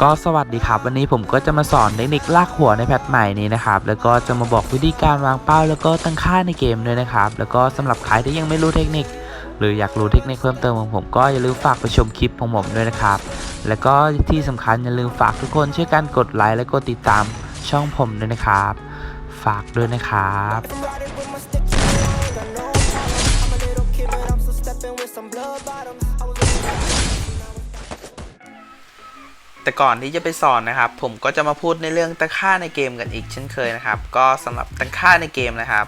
ก็สวัสดีครับ วันนี้ผมก็จะมาสอนเทคนิคลากหัวในแพทใหม่นี้นะครับ แล้วก็จะมาบอกวิธีการวางเป้า แล้วก็ตั้งค่าในเกมด้วยนะครับ แล้วก็สำหรับใครที่ยังไม่รู้เทคนิค หรืออยากรู้เทคนิคเพิ่มเติมของผมก็อย่าลืมฝากไปชมคลิปของผมด้วยนะครับ แล้วก็ที่สำคัญอย่าลืมฝากทุกคนช่วยกันกดไลค์และกดติดตามช่องผมด้วยนะครับ ฝากด้วยนะครับ แต่ก่อนที่จะไปสอนนะครับ ผมก็จะมาพูดในเรื่องตังค่าในเกมกันอีกเช่นเคยนะครับ ก็สำหรับตังค่าในเกมนะครับ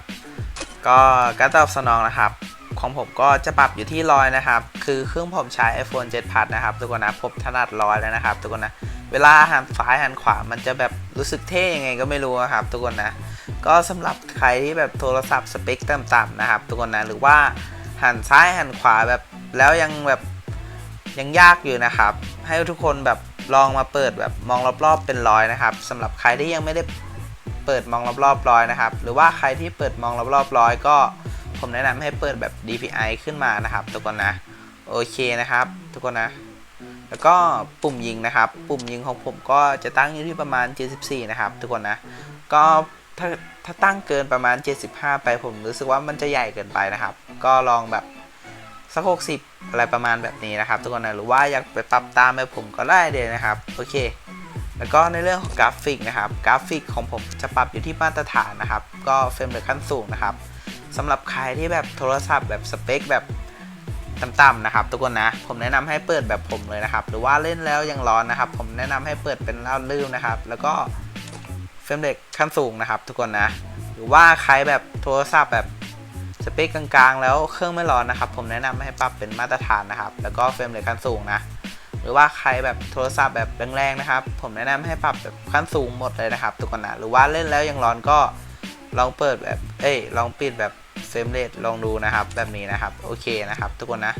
ก็การตอบสนองนะครับ ของผมก็จะปรับอยู่ที่ร้อยนะครับ คือเครื่องผมใช้ iPhone 7 Plus นะครับทุกคนนะผมถนัดร้อยแล้วนะครับทุกคนนะเวลาหันซ้ายหันขวามันจะแบบรู้สึกเท่ยังไงก็ไม่รู้อะครับ ทุกคนนะก็สำหรับใครที่แบบโทรศัพท์สเปคต่ำๆนะครับ ทุกคนนะหรือว่าหันซ้ายหันขวาแบบแล้วยังแบบยังยากอยู่นะครับ ให้ทุกคนแบบ ลองมาเปิดแบบมองรอบๆเป็นร้อยนะครับสำหรับใครที่ยังไม่ได้เปิดมองรอบๆร้อยนะครับ หรือว่าใครที่เปิดมองรอบๆร้อยก็ ผมแนะนำให้เปิดแบบ DPI ขึ้นมานะครับทุกคนนะโอเคนะครับ ทุกคนนะ แล้วก็ปุ่มยิงนะครับ ปุ่มยิงของผมก็จะตั้งอยู่ที่ประมาณ 74 นะครับ ทุกคนนะ ก็ถ้าถ้าตั้งเกินประมาณ 75 ไปผมรู้สึกว่ามันจะใหญ่เกินไปนะครับ ก็ลองแบบ สัก60อะไรประมาณแบบนี้นะครับ ทุกคนนะหรือว่าอยากไปปรับตามแบบผมก็ได้เลยนะครับ โอเค แล้วก็ในเรื่องของกราฟิกนะครับ กราฟิกของผมจะปรับอยู่ที่มาตรฐานนะครับ ก็เฟรมเรทขั้นสูงนะครับสำหรับใครที่แบบโทรศัพท์แบบสเปคแบบต่ำๆนะครับ ทุกคนนะ ผมแนะนำให้เปิดแบบผมเลยนะครับ หรือว่าเล่นแล้วยังร้อนนะครับ ผมแนะนำให้เปิดเป็นราลื่นนะครับ แล้วก็เฟรมเรทขั้นสูงนะครับ ทุกคนนะ หรือว่าใครแบบโทรศัพท์แบบ สเปคกลางๆ แล้วเครื่องไม่ร้อนนะครับ ผมแนะนำให้ปรับเป็นมาตรฐานนะครับ แล้วก็เฟรมเรทขั้นสูงนะ หรือว่าใครแบบโทรศัพท์แบบแรงๆนะครับ ผมแนะนำให้ปรับแบบขั้นสูงหมดเลยนะครับ ทุกคนนะหรือว่าเล่นแล้วยังร้อนก็ลองเปิดแบบ เอ้ย ลองปิดแบบเฟรมเรทลองดูนะครับ แบบนี้นะครับ โอเคนะครับ ทุกคนนะ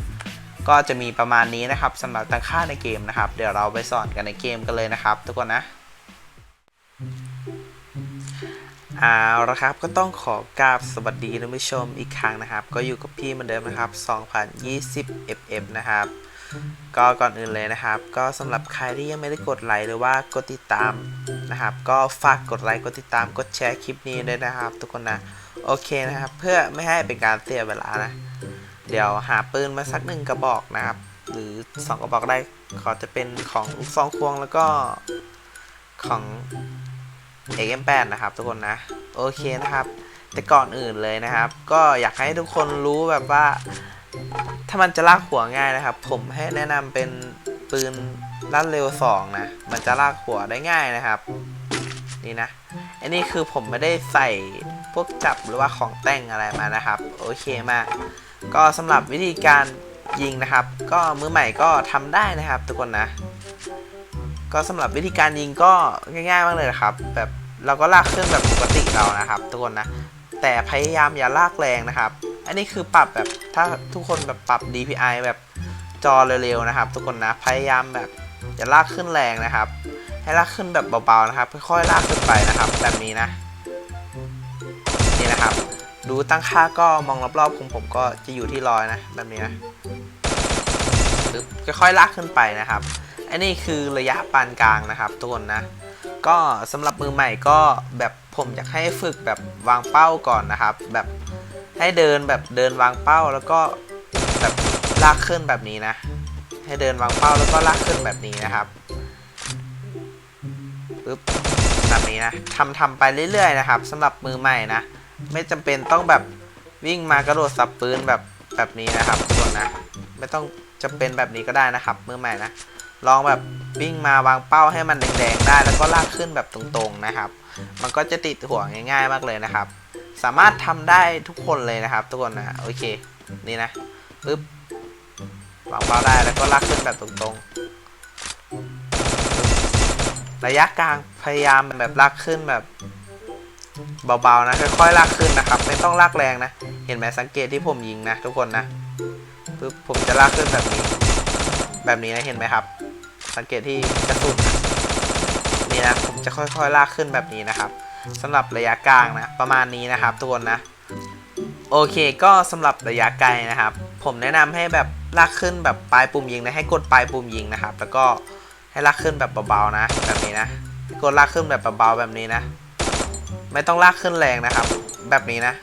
ก็จะมีประมาณนี้นะครับสำหรับตั้งค่าในเกมนะครับ เดี๋ยวเราไปสอนกันในเกมกันเลยนะครับ ทุกคนนะ เอาละครับก็ต้องขอกราบสวัสดีท่านผู้ชมอีกครั้งนะครับ ก็อยู่กับพี่เหมือนเดิมนะครับ 2020 FF นะครับ ก็ก่อนอื่นเลยนะครับ ก็สำหรับใครที่ยังไม่ได้กดไลค์หรือว่ากดติดตามนะครับ ก็ฝากกดไลค์กดติดตามกดแชร์คลิปนี้ด้วยนะครับ ทุกคนนะโอเคนะครับ เพื่อไม่ให้เป็นการเสียเวลานะ เดี๋ยวหาปืนมาสักหนึ่งกระบอกนะครับ หรือ 2 กระบอกได้ขอจะเป็นของซองควงแล้วก็ของ XM8 นะครับทุกคนนะ โอเคนะครับ แต่ก่อนอื่นเลยนะครับ ก็อยากให้ทุกคนรู้แบบว่า ถ้ามันจะลากหัวง่ายนะครับ ผมให้แนะนำเป็นปืนลั่นเร็ว 2 นะ มันจะลากหัวได้ง่ายนะครับ นี่นะอันนี้คือผมไม่ได้ใส่พวกจับหรือว่าของแต่งอะไรมานะครับ โอเคมากก็สำหรับวิธีการยิงนะครับ ก็มือใหม่ก็ทำได้นะครับ ทุกคนนะ ก็สำหรับวิธีการยิงก็ง่ายๆมากเลยนะครับ แบบเราก็ลากเครื่องแบบปกติเรานะครับ ทุกคนนะ แต่พยายามอย่าลากแรงนะครับ อันนี้คือปรับแบบถ้าทุกคนแบบปรับ DPI แบบจอเร็วๆนะครับ ทุกคนนะพยายามแบบอย่าลากขึ้นแรงนะครับ ให้ลากขึ้นแบบเบาๆนะครับค่อยๆลากขึ้นไปนะครับ แบบนี้นะนี่นะครับ ดูตั้งค่าก็มองรอบๆของผมก็จะอยู่ที่ร้อยนะแบบนี้นะค่อยๆลากขึ้นไปนะครับ อันนี้คือระยะปานกลางนะครับทุกคนนะ ก็สำหรับมือใหม่ก็แบบผมอยากให้ฝึกแบบวางเป้าก่อนนะครับ แบบให้เดินแบบเดินวางเป้าแล้วก็แบบลากขึ้นแบบนี้นะ ให้เดินวางเป้าแล้วก็ลากขึ้นแบบนี้นะครับปึ๊บแบบนี้นะทำทำไปเรื่อยๆนะครับสำหรับมือใหม่นะ ไม่จำเป็นต้องแบบวิ่งมากระโดดสับปืนแบบแบบนี้นะครับทุกคนนะ ไม่ต้องจำเป็นแบบนี้ก็ได้นะครับมือใหม่นะ ลองแบบวิ่งมาวางเป้าให้มันแดงๆได้ แล้วก็ลากขึ้นแบบตรงๆนะครับ มันก็จะติดหัวง่ายๆมากเลยนะครับ สามารถทำได้ทุกคนเลยนะครับ ทุกคนนะโอเคนี่นะปึ๊บวางเป้าได้แล้วก็ลากขึ้นแบบตรงๆ ระยะกลางพยายามแบบลากขึ้นแบบเบาๆนะค่อยๆลากขึ้นนะครับ ไม่ต้องลากแรงนะ เห็นไหมสังเกตที่ผมยิงนะ ทุกคนนะปึ๊บผมจะลากขึ้นแบบนี้ แบบนี้นะเห็นไหมครับ สังเกตที่กระสุนนะนี่นะผมจะค่อยๆลากขึ้นแบบนี้นะครับสำหรับระยะกลางนะประมาณนี้นะครับทุกคนนะโอเคก็สำหรับระยะไกลนะครับ ผมแนะนำให้แบบลากขึ้นแบบปลายปุ่มยิงนะให้กดปลายปุ่มยิงนะครับ แล้วก็ให้ลากขึ้นแบบเบาๆนะแบบนี้นะกดลากขึ้นแบบเบาๆแบบนี้นะ ไม่ต้องลากขึ้นแรงนะครับ แบบนี้นะ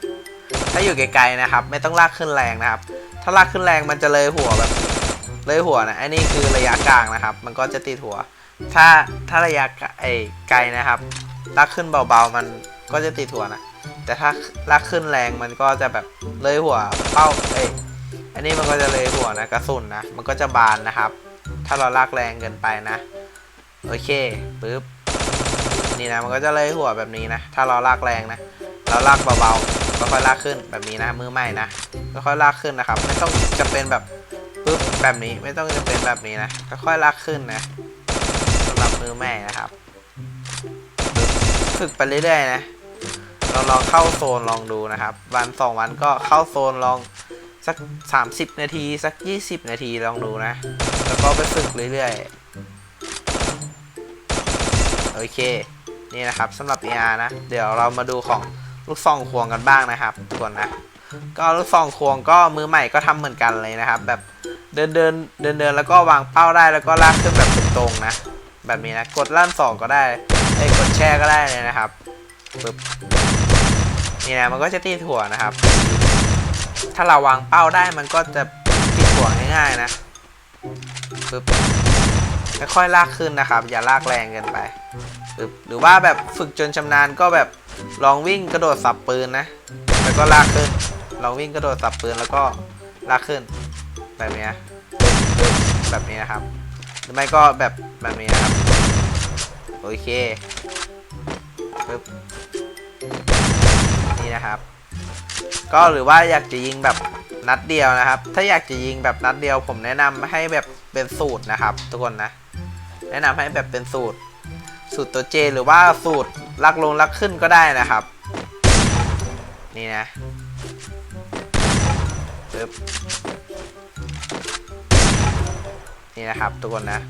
ถ้าอยู่ไกลๆนะครับ ไม่ต้องลากขึ้นแรงนะครับ ถ้าลากขึ้นแรงมันจะเลยหัวแบบ เลยหัวนะอันนี้คือระยะกลางนะครับ มันก็จะติดหัว ถ้าถ้าระยะไกลไอ้ไกลนะครับลากขึ้นเบาๆมันก็จะติดหัวนะแต่ถ้าลากขึ้นแรงมันก็จะแบบเลยหัวเป้าเอ้ยอันนี้มันก็จะเลยหัวนะกระสุนนะมันก็จะบานนะครับ ถ้าเราลากแรงเกินไปนะ โอเคปึ๊บนี่นะมันก็จะเลยหัวแบบนี้นะ ถ้าเราลากแรงนะ เราลากเบาๆค่อยลากขึ้นแบบนี้นะมือใหม่นะค่อยๆลากขึ้นนะครับ ไม่ต้องจะเป็นแบบ ปึ๊บแบบนี้ไม่ต้องจะเป็นแบบนี้นะค่อยๆลากขึ้นนะสำหรับมือใหม่นะครับปึ๊บฝึกไปเรื่อยๆนะเราลองเข้าโซนลองดูนะครับ วันสองวันก็เข้าโซนลองสัก 30 นาที สัก 20 นาทีลองดูนะ แล้วก็ไปฝึกเรื่อยๆ โอเค นี่นะครับสำหรับ AR นะ เดี๋ยวเรามาดูของลูกซองควงกันบ้างนะครับทุกคนนะ ก็ลูกซองควงก็มือใหม่ก็ทำเหมือนกันเลยนะครับ แบบ เดินเดินเดินเดินแล้วก็วางเป้าได้แล้วก็ลากขึ้นแบบตรงๆนะ แบบนี้นะ กดลั่นสองก็ได้ไอ้กดแช่ก็ได้เลยนะครับปึ๊บนี่นะมันก็จะตีถั่วนะครับ ถ้าเราวางเป้าได้มันก็จะตีถั่วง่ายๆนะปึ๊บค่อยๆลากขึ้นนะครับ อย่าลากแรงเกินไปปึ๊บหรือว่าแบบฝึกจนชำนาญก็แบบลองวิ่งกระโดดสับปืนนะ แล้วก็ลากขึ้นลองวิ่งกระโดดสับปืนแล้วก็ลากขึ้น แบบนี้แบบนี้นะครับ หรือไม่ก็แบบแบบนี้นะครับ โอเคปึ๊บนี่นะครับ ก็หรือว่าอยากจะยิงแบบนัดเดียวนะครับ ถ้าอยากจะยิงแบบนัดเดียว ผมแนะนำให้แบบเป็นสูตรนะครับ ทุกคนนะ แนะนำให้แบบเป็นสูตร สูตรตัวเจหรือว่าสูตรลักลงลักขึ้นก็ได้นะครับ นี่นะปึ๊บ นี่นะครับทุกคนนะ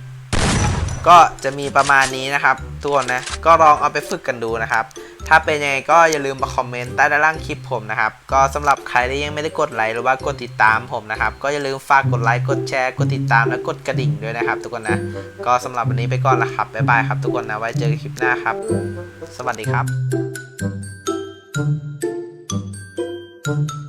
ก็จะมีประมาณนี้นะครับทุกคนนะ ก็ลองเอาไปฝึกกันดูนะครับ ถ้าเป็นยังไงก็อย่าลืมมาคอมเมนต์ใต้ด้านล่างคลิปผมนะครับ ก็สำหรับใครที่ยังไม่ได้กดไลค์หรือว่ากดติดตามผมนะครับ ก็อย่าลืมฝากกดไลค์ กดแชร์ กดติดตาม และกดกระดิ่งด้วยนะครับ ทุกคนนะ ก็สำหรับวันนี้ไปก่อนละครับ บ๊ายบายครับทุกคนนะ ไว้เจอกันคลิปหน้าครับ สวัสดีครับ